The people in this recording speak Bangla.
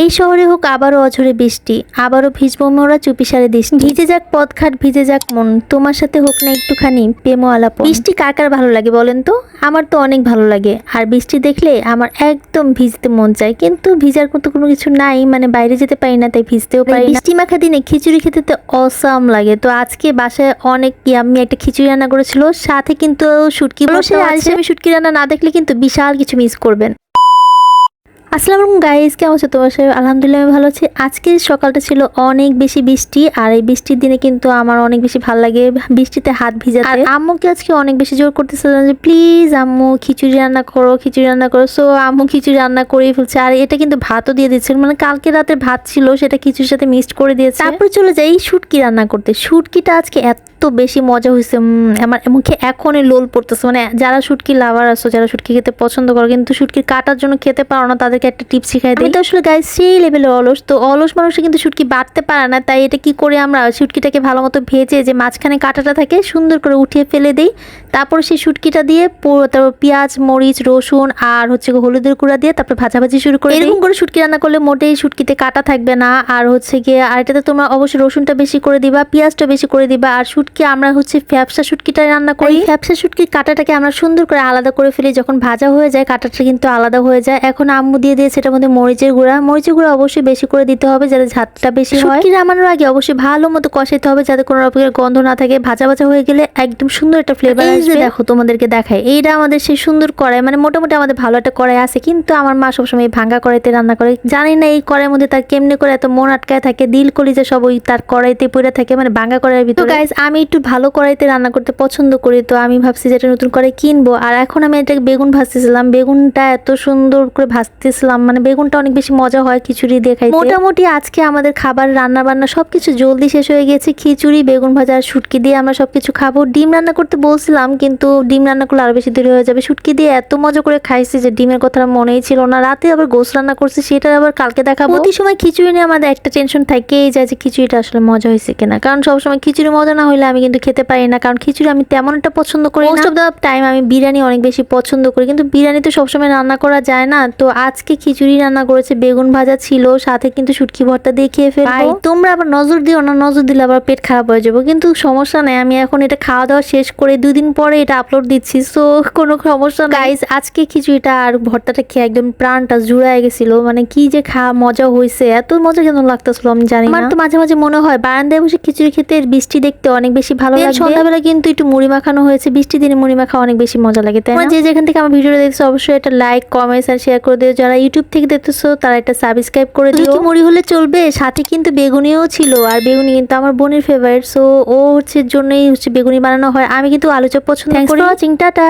এই শহরে হোক আবারও অঝরে বৃষ্টি আবারও ভিজবো মোরা চুপি সারে দিস ভিজে যাক পথঘাট ভিজে যাক মন তোমার সাথে হোক না একটুখানি প্রেম আলাপ বৃষ্টি কার কার ভালো লাগে বলেন তো? আমার তো অনেক ভালো লাগে। আর বৃষ্টি দেখলে আমার একদম ভিজতে মন চায় কিন্তু ভিজার মতো কোনো কিছু নাই মানে বাইরে যেতে পারি না তাই ভিজতেও পারি বৃষ্টি মাখা দিনে খিচুড়ি খেতে তো অসাম লাগে। তো আজকে বাসায় অনেক ইয়াম্মি একটা খিচুড়ি রান্না করেছিল সাথে কিন্তু শুটকি বসে আলসামি শুটকি রান্না না দেখলে কিন্তু বিশাল কিছু মিস করবেন। আসসালামু আলাইকুম গাইস, কেমন আছো তোমার? সাথে আলহামদুলিল্লাহ আমি ভালো আছি। আজকে সকালটা ছিল অনেক বেশি বৃষ্টি, আর এই বৃষ্টির দিনে কিন্তু আমার অনেক বেশি ভালো লাগে বৃষ্টিতে হাত ভিজা আর আম্মুকে আজকে অনেক বেশি জোর করতেছিলাম যে, প্লিজ আম্মু, খিচুড়ি রান্না করো, খিচুড়ি রান্না করো। সো আম্মু খিচুড়ি রান্না করেই ফেলছে। আর এটা কিন্তু ভাতও দিয়ে দিচ্ছিল মানে কালকে রাতে ভাত ছিল, সেটা খিচুড়ির সাথে মিক্সড করে দিয়েছে। তারপরে চলে যাই শুটকি রান্না করতে। শুটকিটা আজকে এত বেশি মজা হয়েছে। আমার মুখে এখনই লোল পড়তেছে। মানে যারা শুটকি লাভার আসো যারা শুটকি খেতে পছন্দ করো, কিন্তু শুটকির কাটার জন্য খেতে পারো না তাদেরকে একটা টিপ শিখাই দিই। তো আসলে গায়ে সেই লেভেলের অলস তো অলস মানুষে কিন্তু শুটকি বাড়তে পারে না তাই এটা কি করে আমরা শুটকিটাকে ভালো মতো ভেজে যে মাঝখানে কাঁটাটা থাকে সুন্দর করে উঠিয়ে ফেলে দিই তারপর সেই শুটকিটা দিয়ে পুরো তারপর পেঁয়াজ মরিচ রসুন আর হচ্ছে হলুদের গুঁড়া দিয়ে তারপর ভাজাভাজি শুরু করে এরকম করে শুটকি রান্না করলে মোটেই শুটকিতে কাটা থাকবে না আর হচ্ছে গিয়ে আর এটাতে তোমরা অবশ্যই রসুনটা বেশি করে দিবা পেঁয়াজটা বেশি করে দিবা আর শুটকি আমরা হচ্ছে ফ্যাপসা শুটকিটা রান্না করি। ফ্যাপসা শুটকির কাটাটাকে আমরা সুন্দর করে আলাদা করে ফেলি যখন ভাজা হয়ে যায় কাটাটা কিন্তু আলাদা হয়ে যায়। এখন আম্মু দিয়ে দিয়েছে এটার মধ্যে মরিচের গুঁড়া। মরিচের গুঁড়া অবশ্যই বেশি করে দিতে হবে যাতে ঝাঁতটা বেশি হয়। রান্নার আগে অবশ্যই ভালো মতো কষাইতে হবে যাতে কোনো রকমের গন্ধ না থাকে। ভাজা ভাজা হয়ে গেলে একদম সুন্দর একটা ফ্লেভার যে দেখো তোমাদেরকে দেখায় এইটা আমাদের সেই সুন্দর কড়াই। মানে মোটামুটি আমাদের ভালো একটা কড়াই আছে কিন্তু আমার মা সবসময় এই ভাঙ্গা কড়াইতে রান্না করে। জানি না এই কড়াইয়ের মধ্যে তার কেমনে করে এত মন আটকায় থাকে। দিল করি যে সব ওই তার কড়াইতে পড়ে থাকে মানে ভাঙ্গা কড়াইয়ের ভিতরে। গাইজ আমি একটু ভালো কড়াইতে রান্না করতে পছন্দ করি তো আমি ভাবছি যে এটা নতুন করে কিনবো। আর এখন আমি এটা বেগুন ভাজতেছিলাম। বেগুনটা এত সুন্দর করে ভাজতেছিলাম মানে বেগুনটা অনেক বেশি মজা হয় খিচুড়ি দিয়ে খাইতে। মোটামুটি আজকে আমাদের খাবার রান্না বান্না সবকিছু জলদি শেষ হয়ে গেছে। খিচুড়ি বেগুন ভাজা আর শুটকি দিয়ে আমরা সবকিছু খাব। ডিম রান্না করতে বলছিলাম কিন্তু ডিম রান্না করলে আরও বেশি দেরি হয়ে যাবে। শুটকি দিয়ে এত মজা করে খাইছি যে ডিমের কথা মনেই ছিল না। রাতে আবার গোস রান্না করছি সেটা আবার কালকে দেখাবো। প্রতি সময় খিচুড়ি নিয়ে আমাদের একটা টেনশন থাকেই যায় যে খিচুড়িটা আসলে মজা হয়েছে কিনা। কারণ সবসময় খিচুড়ি মজা না হলে আমি কিন্তু খেতে পারি না কারণ খিচুড়ি আমি তেমন একটা পছন্দ করি মোস্ট অফ দ্য টাইম আমি বিরিয়ানি অনেক বেশি পছন্দ করি কিন্তু বিরিয়ানি তো সবসময় রান্না করা যায় না। তো আজকে খিচুড়ি রান্না করেছে বেগুন ভাজা ছিল সাথে কিন্তু শুটকি ভর্তা দিয়ে খেয়ে ফেলব। তোমরা আবার নজর দিও না নজর দিলে আবার পেট খারাপ হয়ে যাব। কিন্তু সমস্যা নাই আমি এখন এটা খাওয়া দাওয়া শেষ করে দুদিন পরে এটা আপলোড দিচ্ছি সো কোনো সমস্যা গাইজ আজকে খিচুড়িটা আর ভর্তাটা খেয়ে একদম প্রাণটা জুড়ায় গেছিল মানে কি যে খাওয়া মজা হয়েছে এত মজা কেন লাগতেছিল আমি জানি আমার তো মাঝে মাঝে মনে হয় বারান্দায় বসে খিচুড়ি খেতে বৃষ্টি দেখতে অনেক বেশি ভালো লাগে সন্ধ্যাবেলা কিন্তু একটু মুড়ি মাখানো হয়েছে বৃষ্টি দিনে মুড়ি মাখা অনেক বেশি মজা লাগে তাই না? যে যেখান থেকে আমার ভিডিওটা দেখছ অবশ্যই একটা লাইক কমেন্টস আর শেয়ার করে দিও। যারা ইউটিউব থেকে দেখতেছো তারা একটা সাবস্ক্রাইব করে দিও কি মুড়ি হলে চলবে? সাথে কিন্তু বেগুনিও ছিল আর বেগুনি কিন্তু আমার বোনের ফেভারিট সো ও হচ্ছে জন্যই হচ্ছে বেগুনি বানানো হয়। আমি কিন্তু আলু চপ পছন্দ করি। Watching tata!